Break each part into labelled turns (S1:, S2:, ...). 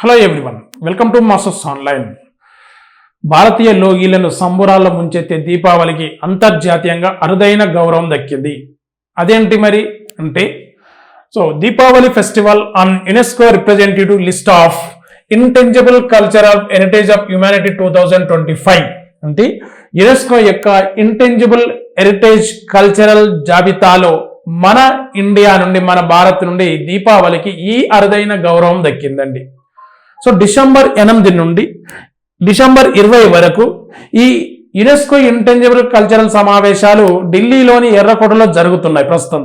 S1: Hello everyone welcome to masters online భారతీయ లోగిలను సంబురాల్లో ముంచెత్తే దీపావళికి అంతర్జాతీయంగా అరుదైన గౌరవం దక్కింది. అదేంటి మరి అంటే so Deepavali festival on UNESCO representative list of intangible cultural heritage of humanity two thousand twenty five అంటే యునెస్కో యొక్క ఇంటెంజిబుల్ హెరిటేజ్ కల్చరల్ జాబితాలో మన ఇండియా నుండి మన భారత్ నుండి దీపావళికి ఈ అరుదైన గౌరవం దక్కిందండి. సో డిసెంబర్ ఎనిమిది నుండి డిసెంబర్ ఇరవై వరకు ఈ యునెస్కో ఇంటెంజిబుల్ కల్చరల్ సమావేశాలు ఢిల్లీలోని ఎర్రకోటలో జరుగుతున్నాయి ప్రస్తుతం.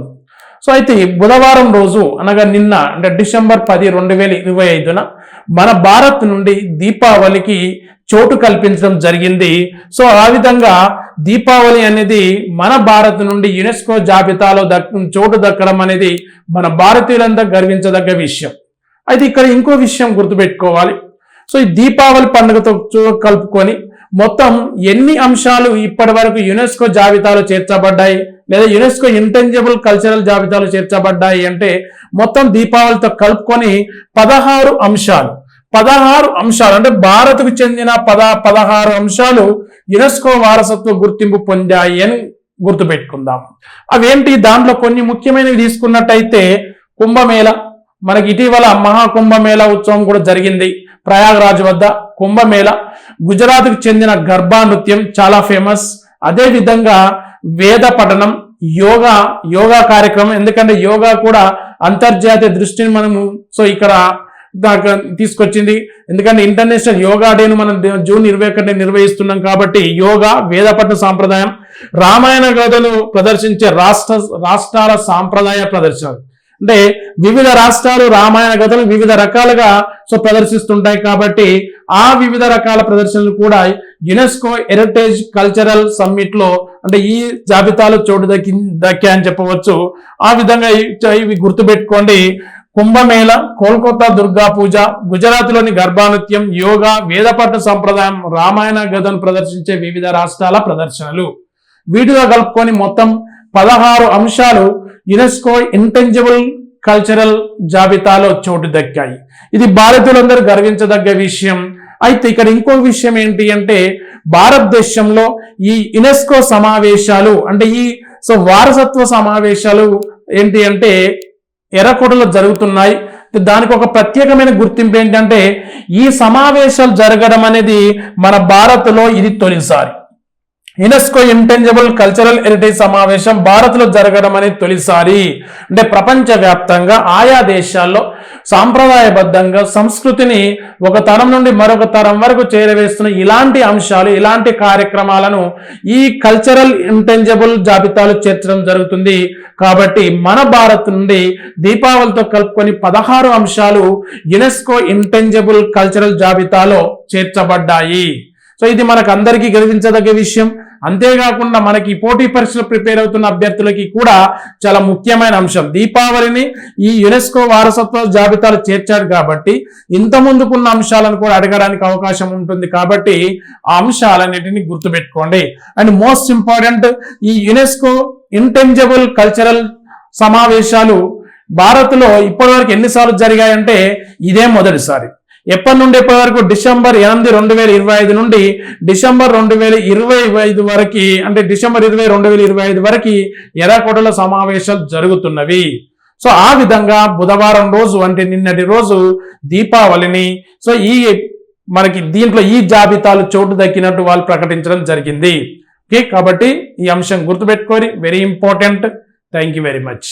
S1: సో అయితే బుధవారం రోజు అనగా నిన్న అంటే డిసెంబర్ పది రెండు వేల ఇరవై ఐదున మన భారత్ నుండి దీపావళికి చోటు కల్పించడం జరిగింది. సో ఆ విధంగా దీపావళి అనేది మన భారత్ నుండి యునెస్కో జాబితాలో దక్ చోటు దక్కడం అనేది మన భారతీయులంతా గర్వించదగ్గ విషయం. అయితే ఇక్కడ ఇంకో విషయం గుర్తుపెట్టుకోవాలి. సో ఈ దీపావళి పండుగతో చూ- కలుపుకొని మొత్తం ఎన్ని అంశాలు ఇప్పటి వరకు యునెస్కో జాబితాలో చేర్చబడ్డాయి లేదా యునెస్కో ఇంటెంజిబుల్ కల్చరల్ జాబితాలో చేర్చబడ్డాయి అంటే మొత్తం దీపావళితో కలుపుకొని పదహారు అంశాలు. పదహారు అంశాలు అంటే భారత్కు చెందిన పద పదహారు అంశాలు యునెస్కో వారసత్వ గుర్తింపు పొందాయి అని గుర్తుపెట్టుకుందాం. అవేంటి? దాంట్లో కొన్ని ముఖ్యమైనవి తీసుకున్నట్టయితే కుంభమేళ మనకి ఇటీవల మహాకుంభమేళ ఉత్సవం కూడా జరిగింది. ప్రయాగరాజ్ వద్ద కుంభమేళ. గుజరాత్కు చెందిన గర్భా నృత్యం చాలా ఫేమస్. అదేవిధంగా వేద పఠనం యోగా యోగా కార్యక్రమం. ఎందుకంటే యోగా కూడా అంతర్జాతీయ దృష్టిని మనము సో ఇక్కడ దాకా తీసుకొచ్చింది. ఎందుకంటే ఇంటర్నేషనల్ యోగా డేను మనం జూన్ ఇరవై ఒకటి నిర్వహిస్తున్నాం కాబట్టి యోగా వేదపట్న సాంప్రదాయం రామాయణ కథను ప్రదర్శించే రాష్ట్ర రాష్ట్రాల సాంప్రదాయ ప్రదర్శనలు. అంటే వివిధ రాష్ట్రాలు రామాయణ కథలు వివిధ రకాలుగా సో ప్రదర్శిస్తుంటాయి కాబట్టి ఆ వివిధ రకాల ప్రదర్శనలు కూడా యునెస్కో హెరిటేజ్ కల్చరల్ సమ్మిట్లో అంటే ఈ జాబితాలో చోటు దక్కి దక్కాయని చెప్పవచ్చు. ఆ విధంగా ఇవి గుర్తుపెట్టుకోండి. కుంభమేళ కోల్కతా దుర్గా పూజ గుజరాత్లోని గర్భానృత్యం యోగా వేదపట్న సంప్రదాయం రామాయణ గదను ప్రదర్శించే వివిధ రాష్ట్రాల ప్రదర్శనలు. వీటిలో కలుపుకొని మొత్తం పదహారు అంశాలు యునెస్కో ఇంటెంజిబుల్ కల్చరల్ జాబితాలో చోటు దక్కాయి. ఇది భారతీయులందరూ గర్వించదగ్గ విషయం. అయితే ఇక్కడ ఇంకో విషయం ఏంటి అంటే భారతదేశంలో ఈ యునెస్కో సమావేశాలు అంటే ఈ సో వారసత్వ సమావేశాలు ఏంటి అంటే ఎర్రకోటలో జరుగుతున్నాయి. దానికి ఒక ప్రత్యేకమైన గుర్తింపు ఏంటంటే ఈ సమావేశాలు జరగడం అనేది మన భారత్లో ఇది తొలిసారి. యునెస్కో ఇంటెంజిబుల్ కల్చరల్ హెరిటేజ్ సమావేశం భారత్లో జరగడం అనేది తొలిసారి. అంటే ప్రపంచవ్యాప్తంగా ఆయా దేశాల్లో సాంప్రదాయబద్ధంగా సంస్కృతిని ఒక తరం నుండి మరొక తరం వరకు చేరవేస్తున్న ఇలాంటి అంశాలు ఇలాంటి కార్యక్రమాలను ఈ కల్చరల్ ఇంటెంజిబుల్ జాబితాలో చేర్చడం జరుగుతుంది. కాబట్టి మన భారత్ నుండి దీపావళితో కలుపుకొని పదహారు అంశాలు యునెస్కో ఇంటెంజిబుల్ కల్చరల్ జాబితాలో చేర్చబడ్డాయి. సో ఇది మనకు అందరికీ గర్వించదగ్గ విషయం. అంతేకాకుండా మనకి పోటీ పరీక్షలు ప్రిపేర్ అవుతున్న అభ్యర్థులకి కూడా చాలా ముఖ్యమైన అంశం. దీపావళిని ఈ యునెస్కో వారసత్వ జాబితాలో చేర్చాడు కాబట్టి ఇంత ముందుకున్న అంశాలను కూడా అడగడానికి అవకాశం ఉంటుంది కాబట్టి ఆ అంశాలన్నిటిని గుర్తుపెట్టుకోండి. అండ్ మోస్ట్ ఇంపార్టెంట్ ఈ యునెస్కో ఇంటెంజబుల్ కల్చరల్ సమావేశాలు భారత్లో ఇప్పటివరకు ఎన్నిసార్లు జరిగాయంటే ఇదే మొదటిసారి. ఎప్పటి నుండి ఎప్పటి వరకు? డిసెంబర్ ఎనిమిది రెండు వేల ఇరవై ఐదు నుండి డిసెంబర్ రెండు వేల ఇరవై ఐదు వరకు అంటే డిసెంబర్ ఇరవై రెండు వేల ఇరవై ఐదు వరకు ఎర్రకోటల సమావేశాలు జరుగుతున్నవి. సో ఆ విధంగా బుధవారం రోజు అంటే నిన్నటి రోజు దీపావళిని సో ఈ మనకి దీంట్లో ఈ జాబితాలు చోటు దక్కినట్టు వాళ్ళు ప్రకటించడం జరిగింది. ఓకే కాబట్టి ఈ అంశం గుర్తుపెట్టుకోరి very important thank you very much